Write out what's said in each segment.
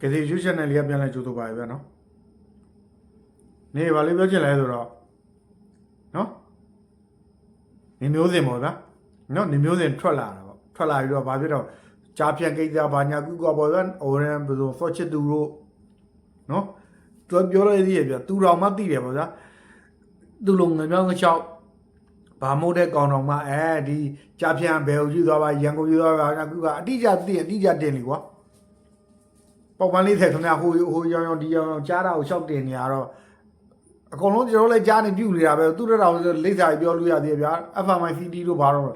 ကစီယူရှင်နယ်လေးကပြန်လဲကြိုးဆိုပါပဲဗျာနော်နေပါလေပြောချင်လဲဆိုတော့နော်နေမျိုးစင်ပေါ့ဗျာနော်နေမျိုးစင်ထွက်လာတာပေါ့ထွက်လာပြီးတော့ဘာဖြစ်တော့ကြားဖြတ်ကိစ္စဘာညာကုကပေါ့ဗျာဟိုရန်ဘယ်လိုဖော့ချစ်သူတို့နော်သူပြောရသေးရဗျာသူတော်မှသိတယ်ပေါ့ဗျာသူလုံငမြောင်းငချောက်ဘာမို့တဲ့ကောင်တော်မှအဲဒီကြားဖြတ်ဘယ်ကိုယူသွားပါရန်ကုန်ယူသွားပါညာကုကအတိအကျသိရင်အတိအကျတင်လေကွာ ပေါက်ပန်းလေးတဲ့ခင်ဗျာဟိုဟိုရောင်ရောင်ဒီရောင်ရောင်ကြားတာကိုရှောက်တင်နေရတော့အကုန်လုံးကျွန်တော်လည်းကြားနေပြုတ်နေတာပဲသူတို့တော့လိမ့်စာပြောလို့ရသေးတယ်ဗျာ FMICD တို့ဘာတော့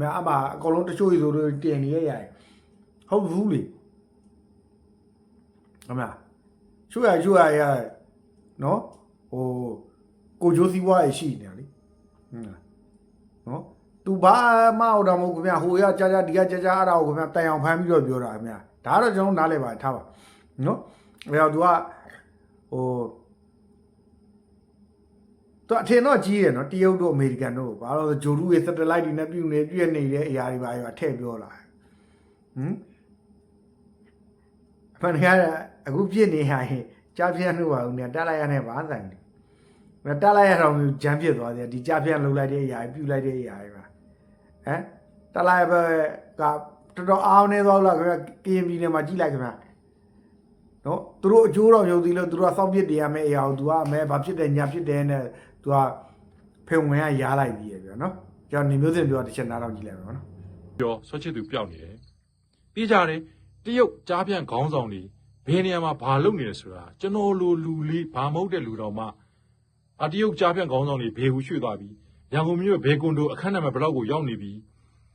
မအမအကုန်လုံးတချို့ဆိုတော့တင်နေရရတယ်ဟုတ်ဘူးလေခင်ဗျာချွတ်ရချွတ်ရရနော်ဟိုကိုဂျိုးစီဝါရရှိနေတယ်လေဟုတ်လားနော်သူဘာမှဟိုတော့မဟုတ်ခင်ဗျာဟိုရကြာကြာဒီကကြာကြာအဲ့ဒါကိုခင်ဗျာတိုင်အောင်ဖမ်းပြီးတော့ပြောတာခင်ဗျာဒါတော့ကျွန်တော်နားလဲပါထားပါ နော်အဲတော့ तू ကဟိုသူအထင်တော့ကြီးရနော်တရုတ်တို့အမေရိကန်တို့ဘာလို့လဲဂျိုရူရဲ့ satellite တွေနဲ့ပြုနေပြည့်နေတဲ့အရာတွေပါရောထည့်ပြောလာဟမ်အမှန်တကယ်အခုပြည့်နေဟရင်ကြားပြန့်လို့ပါဦးနဲ့တက်လိုက်ရတဲ့ဘာဆိုင်လဲမတက်လိုက်ရတော့ဂျမ်းပြစ်သွားတယ်ဒီကြားပြန့်လှုပ်လိုက်တဲ့အရာတွေပြုလိုက်တဲ့အရာတွေပါဟမ်တက်လိုက်ပဲကတော်တော်အားနေသွားလားခင်ဗျကရင်ပြည်နယ်မှာကြီးလိုက်ခင်ဗျ နော်သူတို့အကျိုးတော်ယုံကြည်လို့သူတို့ကစောင့်ပြစ်တင်ရမယ့်အရာကို तू ကအမဲဘာဖြစ်တယ်ညာဖြစ်တယ်နဲ့ तू ကဖေဝင်ကရားလိုက်ပြီးရပြနော်ကျွန်တော်နေမျိုးစင်ပြောတစ်ချက်နားတော့ကြည့်လိုက်ပါနော်ပြောဆွတ်ချစ်သူပျောက်နေတယ်။ပြီးကြတယ်တရုတ်ကြားပြန့်ခေါင်းဆောင်တွေဘယ်နေရာမှာဘာလုပ်နေလဲဆိုတာကျွန်တော်လိုလူလေးဘာမဟုတ်တဲ့လူတော်မှအတရုတ်ကြားပြန့်ခေါင်းဆောင်တွေဘေကူရွှေ့သွားပြီ။ရန်ကုန်မြို့ဘေကွန်ဒိုအခန်းနံပါတ်ဘယ်လောက်ကိုရောက်နေပြီ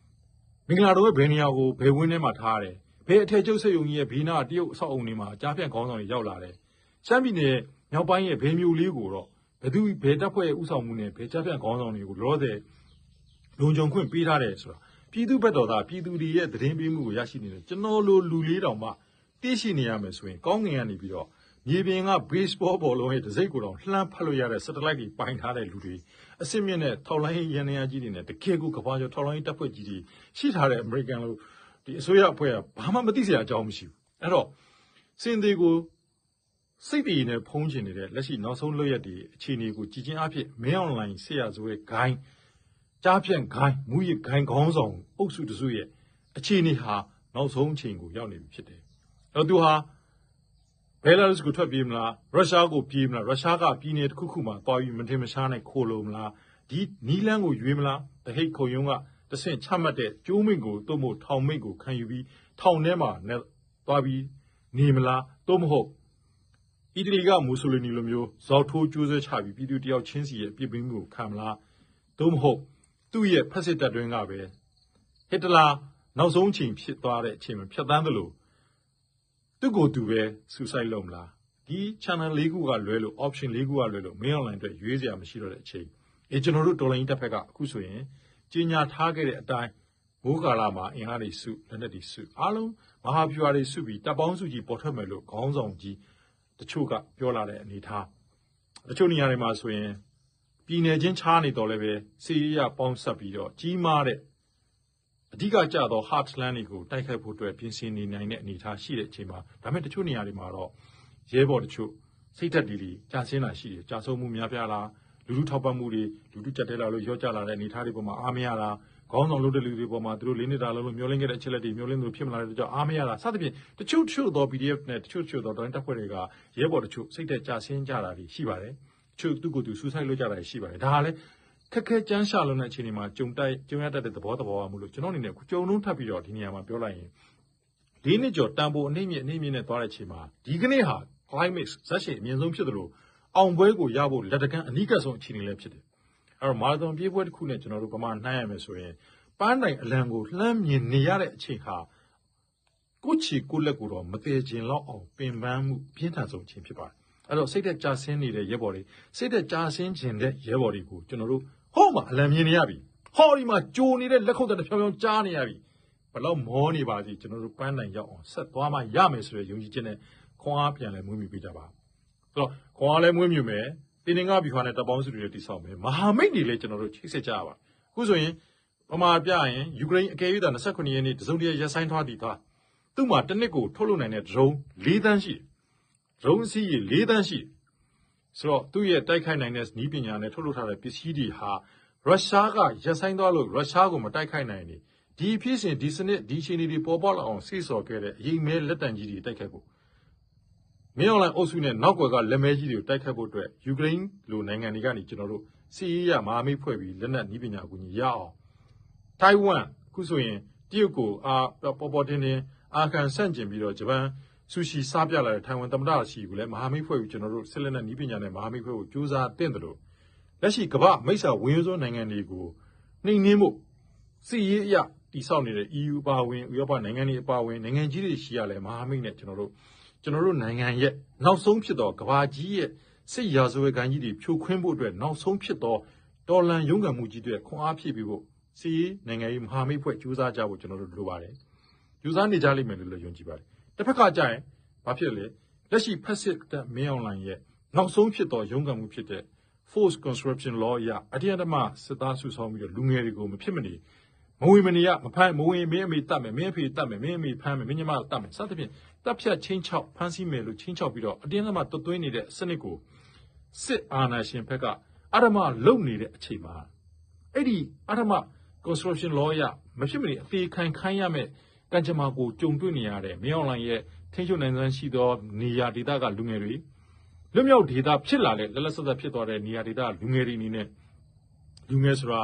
။မင်္ဂလာတော်ရဲ့ဘယ်နေရာကိုဘယ်ဝင်းထဲမှာထားရတယ်။ ဘယ်အထက်ကျုပ်ဆက်ယုံကြီးရဲ့ဘေးနာတရုတ်အဆောက်အုံတွေမှာကြားပြန့်ခေါင်းဆောင်တွေရောက်လာတယ်။ရှမ်းပြည်နယ်မြောက်ပိုင်းရဲ့ဘေးမျိုးလေးကိုတော့ဘယ်သူဘယ်တပ်ဖွဲ့ရဲ့ဥဆောင်မှုနဲ့ဘယ်ကြားပြန့်ခေါင်းဆောင်တွေကိုလောဆယ်လုံခြုံခွင့်ပေးထားတယ်ဆိုတာပြည်သူဘက်တော်သားပြည်သူတွေရဲ့သတင်းပေးမှုကိုရရှိနေတယ်ကျွန်တော်လိုလူလေးတောင်မှသိရှိနေရမယ်ဆိုရင်ကောင်းငင်ကနေပြီးတော့မြေပြင်က baseball ဘောလုံးရဲ့တစ်စိတ်ကိုတော့လှမ်းဖတ်လို့ရတဲ့ satellite တွေပိုင်ထားတဲ့လူတွေအစစ်မြင့်တဲ့ထောက်လိုင်းရန်နေရကြီးတွေနဲ့တကယ်ကိုကဘာကျော်ထောက်လိုင်းတပ်ဖွဲ့ကြီးတွေရှိထားတဲ့ American လို့ ဒီအစိုးရအဖွဲ့ကဘာမှမသိစရာအကြောင်းမရှိဘူးအဲ့တော့စင်သေးကိုစိတ်တည်နဲ့ဖုံးချင်နေတဲ့လက်ရှိနောက်ဆုံးလွတ်ရက်တွေအခြေအနေကိုကြည်ချင်းအဖြစ်မင်းအွန်လိုင်းဆရာဆိုရဲ့ဂိုင်းကြားဖြန့်ခိုင်းမူရခိုင်းခေါင်းဆောင်အုပ်စုတစုရဲ့အခြေအနေဟာနောက်ဆုံးအချိန်ကိုရောက်နေပြီဖြစ်တယ်။အဲ့တော့သူဟာဘယ်လာရုစ်ကိုထွက်ပြေးမလားရုရှားကိုပြေးမလားရုရှားကပြည်နယ်တစ်ခုခုမှာတွားပြီးမထင်မရှားနဲ့ခိုလုံမလားဒီနီလန်းကိုရွေးမလားတဟိတ်ခုံယုံက တဆင့်ချမှတ်တဲ့ကျိုးမိန့်ကိုသို့မဟုတ်ထောင်မိန့်ကိုခံယူပြီးထောင်ထဲမှာနဲ့တွားပြီးနေမလားသို့မဟုတ်အီတလီကမူဆိုလီနီလိုမျိုးဇောက်ထိုးကျိုးဆွဲချပြီးပြည်သူတယောက်ချင်းစီရဲ့ပြည်ပင်းမှုကိုခံမလားသို့မဟုတ်သူ့ရဲ့ဖက်စစ်တပ်တွင်းကပဲဟစ်တလာနောက်ဆုံးချိန်ဖြစ်သွားတဲ့အချိန်မှာဖြတ်သန်းသလိုသူ့ကိုယ်သူပဲ suicide လုပ်မလားဒီ channel ၄ခုကလွဲလို့ option ၄ခုကလွဲလို့ main online အတွက်ရွေးစရာမရှိတော့တဲ့အချိန်အဲကျွန်တော်တို့တော်လိုင်းတပ်ဖက်ကအခုဆိုရင် ကြီးညာထားခဲ့တဲ့အတိုင်းမိုးကာလာမှာအင်အားတွေစုလက်နက်တွေစုအားလုံးမဟာဗျူဟာတွေစုပြီးတပ်ပေါင်းစုကြီးပေါ်ထွက်မယ်လို့ခေါင်းဆောင်ကြီးတချို့ကပြောလာတဲ့အနေအထားတချို့နေရာတွေမှာဆိုရင်ပြည်နယ်ချင်းချားနေတော့လည်းပဲစီးရီးယားပေါင်းဆက်ပြီးတော့ကြီးမားတဲ့အဓိကကျသော heartland တွေကိုတိုက်ခိုက်ဖို့အတွက်ပြင်ဆင်နေနိုင်တဲ့အနေအထားရှိတဲ့အချိန်မှာဒါပေမဲ့တချို့နေရာတွေမှာတော့ရဲဘော်တချို့စိတ်သက်တည်တည်ကြာဆင်းလာရှိတယ်ကြာဆုံးမှုများပြားလာ လူလူထောက်ပံ့မှုတွေလူလူကြက်တဲလာလို့ရော့ကြလာတဲ့အနေအထားတွေပေါ်မှာအားမရတာခေါင်းဆောင်လုပ်တဲ့လူတွေပေါ်မှာသူတို့လေးနေတာလုံးလို့မျောလင်းခဲ့တဲ့အချက်လက်တွေမျောလင်းလို့ဖြစ်မလာတဲ့ကြောင့်အားမရတာစသဖြင့်တချို့တချို့သော PDF နဲ့တချို့တချို့သောတိုင်းတပ်ဖွဲ့တွေကရဲဘော်တချို့စိတ်သက်ကြာဆင်းကြတာတွေရှိပါတယ်ချုပ်သူ့ကိုယ်သူဆူဆိုက်လုပ်ကြတာရှိပါတယ်ဒါကလည်းခက်ခဲကြမ်းရှာလုံးတဲ့အခြေအနေမှာကြုံတိုက်ကြုံရတတ်တဲ့သဘောတဘာဝမှုလို့ကျွန်တော်အနေနဲ့ကြုံလုံးထပ်ပြီးတော့ဒီနေရာမှာပြောလိုက်ရင်၄နှစ်ကျော်တန်ဖိုးအနှိမ့်မြင့်အနှိမ့်မြင့်နဲ့သွားတဲ့အချိန်မှာဒီကနေ့ဟာ climate ဇက်ရှိအမြင့်ဆုံးဖြစ်တယ်လို့ အောင်ပွဲကိုရဖို့လက်တကမ်းအနိကဆုံးအခြေအနေလည်းဖြစ်တယ်အဲ့တော့မာရသွန်ပြေးပွဲတစ်ခုနဲ့ကျွန်တော်တို့ပမာနှိုင်းရမယ်ဆိုရင်ပန်းတိုင်အလံကိုလှမ်းမြင်နေရတဲ့အချိန်ဟာကိုချီကိုလက်ကိုတော့မသေးခြင်းလောက်အောင်ပင်ပန်းမှုပြင်းထန်ဆုံးအချိန်ဖြစ်ပါတယ်အဲ့တော့စိတ်သက်ကြာဆင်းနေတဲ့ရဲဘော်တွေစိတ်သက်ကြာဆင်းခြင်းတဲ့ရဲဘော်တွေကိုကျွန်တော်တို့ဟောမှာအလံမြင်နေရပြီဟောဒီမှာကြိုနေတဲ့လက်ခုပ်တည်းဖြောင်းဖြောင်းကြားနေရပြီဘလောက်မောနေပါစီကျွန်တော်တို့ပန်းတိုင်ရောက်အောင်ဆက်သွားမှရမယ်ဆိုတဲ့ယုံကြည်ချက်နဲ့ခွန်အားပြန်လဲမွေးမြူပေးကြပါ ဆိုတော့ခွန်အားလဲမွေးမြူမယ်တင်းငင်္ဂဗျူဟာနဲ့တပ်ပေါင်းစုတွေတိဆောက်မယ်မဟာမိတ်တွေလည်းကျွန်တော်တို့ချိတ်ဆက်ကြရပါအခုဆိုရင်ပမာပြရင်ယူကရိန်းအကယ်၍သာ29ရက်နေ့တစုံတရာရက်ဆိုင်ထားတည်သွားသူ့မှာတစ်နှစ်ကိုထုတ်လုပ်နိုင်တဲ့ drone ၄တန်းရှိတယ် drone အစီးရေ၄တန်းရှိတယ်ဆိုတော့သူ့ရဲ့တိုက်ခိုက်နိုင်တဲ့နည်းပညာနဲ့ထုတ်လုပ်ထားတဲ့ပစ္စည်းတွေဟာရုရှားကရပ်ဆိုင်းသွားလို့ရုရှားကိုမတိုက်ခိုက်နိုင်နေဒီဖြစ်စဉ်ဒီစနစ်ဒီအခြေအနေတွေပေါ်ပေါက်လာအောင်စိတ်ဆော်ခဲ့တဲ့အရေးမဲလက်တံကြီးတွေတိုက်ခိုက်ဖို့ မင်းအွန်လိုင်းအုပ်စုနဲ့နောက်ွယ်ကလက်မဲကြီးတွေကိုတိုက်ခတ်ဖို့အတွက်ယူကရိန်းလိုနိုင်ငံတွေကနေကျွန်တော်တို့စီးရေးရမဟာမိတ်ဖွဲ့ပြီးလက်နက်နည်းပညာအကူအညီရအောင်ထိုင်ဝမ်အခုဆိုရင်တရုတ်ကိုအာပေါ်ပေါ်တင်တင်အာခံဆန့်ကျင်ပြီးတော့ဂျပန်ဆူရှီစားပြလာတဲ့ထိုင်ဝမ်သမ္မတရှိကိုလည်းမဟာမိတ်ဖွဲ့ပြီးကျွန်တော်တို့ဆက်လက်နဲ့နည်းပညာနဲ့မဟာမိတ်ဖွဲ့ဖို့ကြိုးစားတင်တယ်လို့လက်ရှိကမ္ဘာမိတ်ဆာဝင်းရိုးစွန်းနိုင်ငံတွေကိုနှိမ်နင်းဖို့စီးရေးအရတိဆောက်နေတဲ့ EU အပါအဝင်ဥရောပနိုင်ငံတွေအပါအဝင်နိုင်ငံကြီးတွေရှိရလဲမဟာမိတ်နဲ့ကျွန်တော်တို့ ကျွန်တော်တို့နိုင်ငံရဲ့နောက်ဆုံးဖြစ်သောကဘာကြီးရဲ့စစ်ရာဇဝတ်ကန်ကြီးတွေဖြိုခွင်းဖို့အတွက်နောက်ဆုံးဖြစ်သောတော်လန်ရုန်းကန်မှုကြီးတွေခွန်အားဖြည့်ပြီးဖို့စီးနိုင်ငံရေးမဟာမိတ်ဖွဲ့ကြိုးစားကြဖို့ကျွန်တော်တို့လိုပါတယ်ကြိုးစားနေကြလိမ့်မယ်လို့လည်းယုံကြည်ပါတယ်တစ်ဖက်ကကြာရင်ဘာဖြစ်လဲလက်ရှိဖက်စစ်တပ်မင်းအွန်လိုင်းရဲ့နောက်ဆုံးဖြစ်သောရုန်းကန်မှုဖြစ်တဲ့ force conscription law အရအတ္တရဓမ္မစစ်သားစုဆောင်းပြီးတော့လူငယ်တွေကိုမဖြစ်မနေ မဝင်မနေရမဖမ်းမဝင်မင်းအမေတတ်မယ်မင်းအဖေတတ်မယ်မင်းအမေဖမ်းမယ်မင်းညီမတတ်မယ်စသဖြင့်တပ်ဖြတ်ချင်းချောက်ဖမ်းဆီးမယ်လို့ချင်းချောက်ပြီးတော့အတင်းအဓမ္မတွတ်သွင်းနေတဲ့စနစ်ကိုစစ်အာဏာရှင်ဘက်ကအဓမ္မလုံနေတဲ့အချိန်မှာအဲ့ဒီအဓမ္မ construction law ရမဖြစ်မနေအသေးခံခိုင်းရမယ်ကံကြမ္မာကိုကြုံတွေ့နေရတဲ့မင်းအွန်လိုင်းရဲ့ထိန်းချုပ်နိုင်စွမ်းရှိသောနေရာဒေသကလူငယ်တွေလွတ်မြောက်ဒေသဖြစ်လာတဲ့လက်လက်ဆက်ဆက်ဖြစ်သွားတဲ့နေရာဒေသလူငယ်တွေအနေနဲ့လူငယ်ဆိုတာ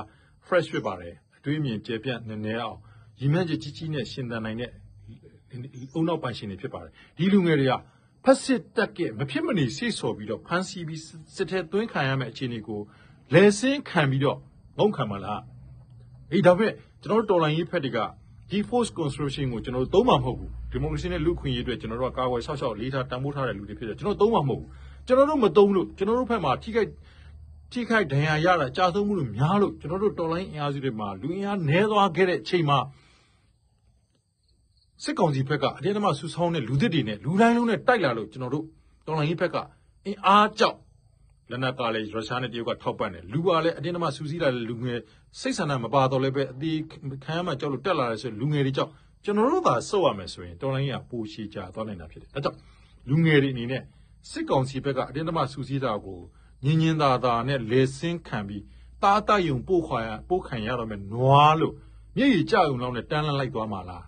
fresh ဖြစ်ပါတယ်အ တွေးအမြင်ကျယ်ပြန့်နည်းနည်းအောင်ရည်မှန်းချက်ကြီးကြီးနဲ့ရှင်သန်နိုင်တဲ့အုံနောက်ပိုင်ရှင်တွေဖြစ်ပါတယ်ဒီလူငယ်တွေကဖက်စစ်တက်ကမဖြစ်မနေစိတ်ဆော်ပြီးတော့ဖမ်းဆီးပြီးစစ်ထဲသွင်းခံရမယ့်အခြေအနေကိုလဲစင်းခံပြီးတော့ငုံခံမလားအေးဒါပေမဲ့ကျွန်တော်တို့တော်လိုင်းရေးဖက်တွေကဒီ force construction ကိုကျွန်တော်တို့သုံးမှာမဟုတ်ဘူးဒီမိုကရေစီနဲ့လူ့ခွင့်ရေးအတွက်ကျွန်တော်တို့ကကာကွယ်ဆောက်ရှောက်လေးထားတန်ဖိုးထားတဲ့လူတွေဖြစ်တယ်ကျွန်တော်တို့သုံးမှာမဟုတ်ဘူးကျွန်တော်တို့မသုံးလို့ကျွန်တော်တို့ဖက်မှာထိခိုက် ထိခိုက်ဒဏ်ရာရတာကြာဆုံးမှုလို့များလို့ကျွန်တော်တို့တော်လိုင်းအင်အားစုတွေမှာလူအင်အားနည်းသွားခဲ့တဲ့အချိန်မှာစစ်ကောင်စီဘက်ကအတင်းအဓမ္မဆူဆောင်းတဲ့လူသစ်တွေနဲ့လူတိုင်းလုံးနဲ့တိုက်လာလို့ကျွန်တော်တို့တော်လိုင်းရေးဘက်ကအင်အားကြောက်လက်နက်ကလည်းရုရှားနဲ့တရုတ်ကထောက်ပံ့တယ်လူကလည်းအတင်းအဓမ္မဆူစည်းလာတဲ့လူငယ်စိတ်ဆန္ဒမပါတော့လည်းပဲအသေးခံရမှကြောက်လို့တက်လာတယ်ဆိုရင်လူငယ်တွေကြောက်ကျွန်တော်တို့သာစုပ်ရမယ်ဆိုရင်တော်လိုင်းရေးကပိုရှည်ကြသွားနိုင်တာဖြစ်တယ်ဒါကြောင့်လူငယ်တွေအနေနဲ့စစ်ကောင်စီဘက်ကအတင်းအဓမ္မဆူစည်းတာကို ညင်ညင်သာသာနဲ့လေဆင်းခံပြီးတားတယုံပို့ခွာရပို့ခံရတော့မယ်နွားလို့မျက်ရည်ကြုံလောက်နဲ့တန်းလန်းလိုက်သွားမှာလား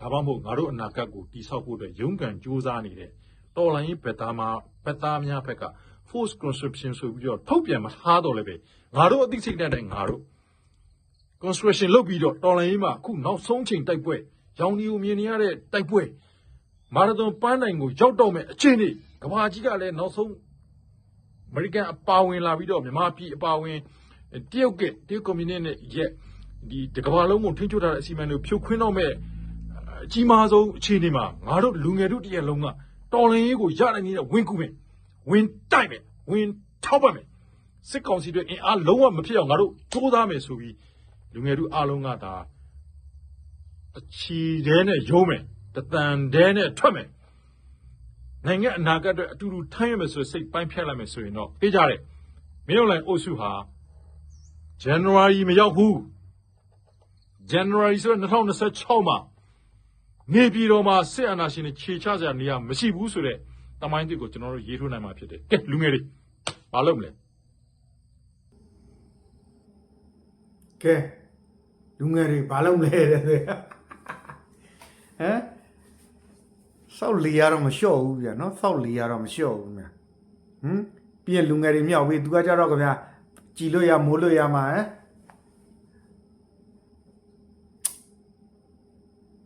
ဒါမှမဟုတ်ငါတို့အနာဂတ်ကိုတိဆောက်ဖို့အတွက်ရုန်းကန်ကြိုးစားနေတဲ့တော်လိုင်းရေးဘက်သားမဘက်သားများဘက်က force conscription ဆိုပြီးတော့ထုတ်ပြန်မထားတော့လည်းပဲငါတို့အသိစိတ်တဲ့ငါတို့ construction လုပ်ပြီးတော့တော်လိုင်းရေးမှာအခုနောက်ဆုံးချိန်တိုက်ပွဲရောင်ဒီကိုမြင်နေရတဲ့တိုက်ပွဲမာရသွန်ပန်းနိုင်ကိုရောက်တော့မယ်အချိန်នេះကဘာကြီးကလည်းနောက်ဆုံးအ မေရိကန်အပါဝင်လာပြီးတော့မြန်မာပြည်အပါဝင်တရုတ်ကတရုတ်ကွန်မြူနစ်နဲ့ရဲ့ဒီတကမ္ဘာလုံးကိုထိန်းချုပ်ထားတဲ့အစီအမံတွေကိုဖြိုခွင်းတော့မဲ့အကြီးမားဆုံးအခြေအနေမှာငါတို့လူငယ်တို့တရက်လုံးကတော်လင်ရေးကိုရနိုင်နေတဲ့ဝင်ကူမယ်ဝင်တိုက်မယ်ဝင်ထောက်ပတ်မယ်စစ်ကောင်စီတွေအင်အားလုံးဝမဖြစ်အောင်ငါတို့ကြိုးစားမယ်ဆိုပြီးလူငယ်တို့အားလုံးကဒါအချီတဲနဲ့ရုံးမယ်တတန်တဲနဲ့ထွက်မယ် နိုင်ငံအနာဂတ်အတွက်အတူတူထမ်းရမယ်ဆိုတဲ့စိတ်ပိုင်းဖြတ်လိုက်မယ်ဆိုရင်တော့သိကြတယ်မင်းတို့လည်းအုပ်စုဟာ January မရောက်ဘူး January ဆိုတော့2026မှာနေပြည်တော်မှာစစ်အာဏာရှင်တွေခြေချစရာနေရာမရှိဘူးဆိုတဲ့တမိုင်းတွေကိုကျွန်တော်တို့ရေးထိုးနိုင်မှာဖြစ်တယ်ကဲလူငယ်တွေမလုပ်မလဲကဲလူငယ်တွေဘာလုပ်မလဲတဲ့ဟမ် စောက်လီရတော့မလျှော့ဘူးဗျာနော်စောက်လီရတော့မလျှော့ဘူးဗျာဟမ်ပြီးရင်လူငယ်တွေမြောက်ပြီးသူကကြတော့ဗျာကြည်လို့ရမိုးလို့ရမှာဟမ်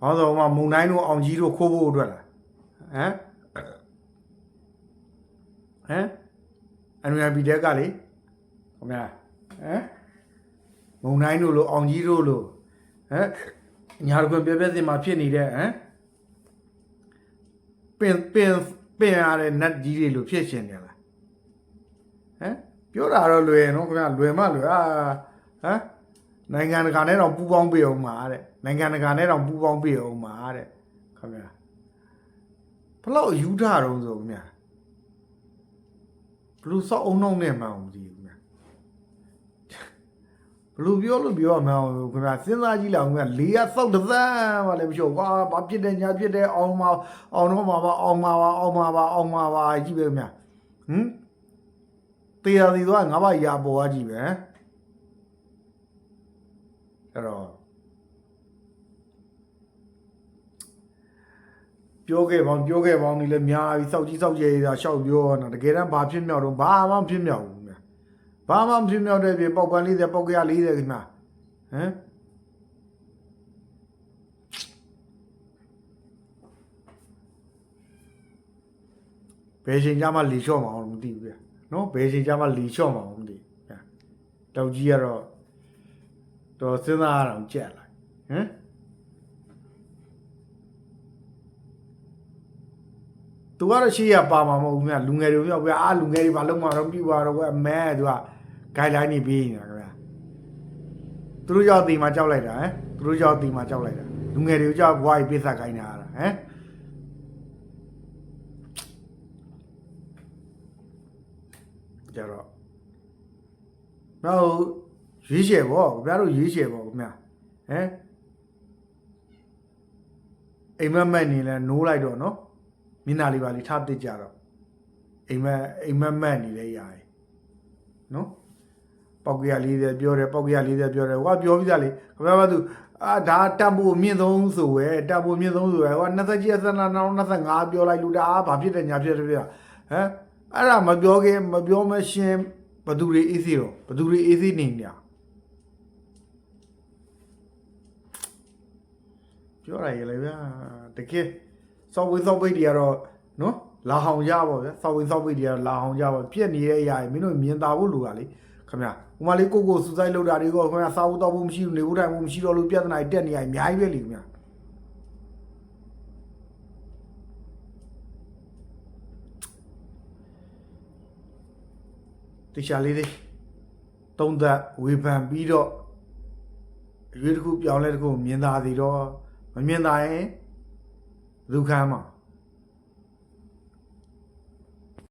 ဘာလို့မှမုံတိုင်းတို့အောင်ကြီးတို့ခိုးဖို့အတွက်လားဟမ်ဟမ်အန်ယူပီတက်ကလေခင်ဗျာဟမ်မုံတိုင်းတို့လိုအောင်ကြီးတို့လိုဟမ်ညာတကွန်ပြပြစင်မှာဖြစ်နေတဲ့ဟမ် ပင်ပင်ပင်ရတဲ့နတ်ကြီးတွေလိုဖြစ်ရှင်နေလားဟမ်ပြောတာတော့လွယ်နော်ခင်ဗျာလွယ်မလွယ်အာဟမ်နိုင်ငံတကာနဲ့တော့ပူးပေါင်းပေးအောင်ပါတဲ့နိုင်ငံတကာနဲ့တော့ပူးပေါင်းပေးအောင်ပါတဲ့ခင်ဗျာဘလို့ယူထတော့ဆိုခင်ဗျာဘလို့စောက်အောင်နှောင်းနဲ့မှအောင်မသိဘူးခင်ဗျာ ဘဘလူပြောလို့ပြောမှန်းခင်ဗျာစဉ်းစားကြည့်လောက်ခင်ဗျာလေးရသောက်တစ်သန်းမှလည်းမချို့ကွာဘာဖြစ်တယ်ညာဖြစ်တယ်အောင်မအောင်တော့မှာပါအောင်မှာပါအောင်မှာပါအောင်မှာပါကြည့်ပဲခင်ဗျာဟမ်တေးရသည်တော့ငါးပါးရာပေါ်သွားကြည့်ပဲအဲ့တော့ပြောခဲ့ပေါင်းပြောခဲ့ပေါင်းဒီလည်းများပြီစောက်ကြီးစောက်ကျဲတာရှောက်ပြောတာတကယ်တမ်းဘာဖြစ်မြောက်တော့ဘာမှမဖြစ်မြောက်ဘူးခင်ဗျာ ဘာမှမဖြစ်မြောက်တဲ့ပြင်ပေါက်ပန်း40ပေါက်ကရ40ခင်ဗျာဟမ်ဘယ်ချိန်ကြမှာလီချော့မှာအောင်မသိဘူးဗျာနော်ဘယ်ချိန်ကြမှာလီချော့မှာအောင်မသိဘူးဗျာတောက်ကြီးကတော့တော့စဉ်းစားရအောင်ကြက်လိုက်ဟမ်သူကတော့ရှိရပါမှာမဟုတ်ဘူးခင်ဗျလူငယ်တွေပြောဗျာအာလူငယ်တွေဘာလုံးမှာတော့ပြပါတော့ကွအမဲသူက guideline နေပေးနေတာခင်ဗျာသူတို့ရောက်တီမှာကြောက်လိုက်တာဟမ်သူတို့ရောက်တီမှာကြောက်လိုက်တာလူငယ်တွေကိုကြောက်ဘွားကြီးပြစ်ဆက်ခိုင်းနေတာဟမ်ကြတော့နောက်ရွေးချယ်ပေါ့ဗျာတို့ရွေးချယ်ပေါ့ခင်ဗျာဟမ်အိမ်မက်မက်နေလဲနိုးလိုက်တော့နော်မျက်နှာလေးပါလေးထားတစ်ကြတော့အိမ်မက်အိမ်မက်မက်နေလဲရည်နော် ပောက်ကရ40ပြောတယ်ပောက်ကရ40ပြောတယ်ဟိုကပြောပြီးသားလေခင်ဗျားကသူအာဒါတပ်ဖို့မြင့်ဆုံးဆိုပဲတပ်ဖို့မြင့်ဆုံးဆိုပဲဟိုက20ကြီးအစနာနောက်25ပြောလိုက်လို့ဒါဘာဖြစ်တယ်ညာဖြစ်တယ်ပြဟမ်အဲ့ဒါမပြောခင်မပြောမရှင်းဘသူတွေအေးစီတော့ဘသူတွေအေးစီနေညာပြောရရလေဗျာတကယ်စောက်ဝေးစောက်ပိတ်တွေကတော့နော်လာဟောင်ကြပါဗျာစောက်ဝေးစောက်ပိတ်တွေကတော့လာဟောင်ကြပါပြက်နေတဲ့အရာကြီးမင်းတို့မြင်သာဖို့လိုတာလေ ခင်ဗျာဟိုမှာလေးကိုကိုစူဆိုင်လောက်တာတွေကခင်ဗျာစားဖို့တော့ဖို့မရှိဘူးနေဖို့တိုင်ဖို့မရှိတော့လို့ပြဿနာတွေတက်နေရအများကြီးပဲလေခင်ဗျာတခြားလေးတွေတုံးသက်ဝေဖန်ပြီးတော့အရွေးတစ်ခုပြောင်းလဲတစ်ခုမြင်သာစီတော့မမြင်သာရင်လူခံမှာ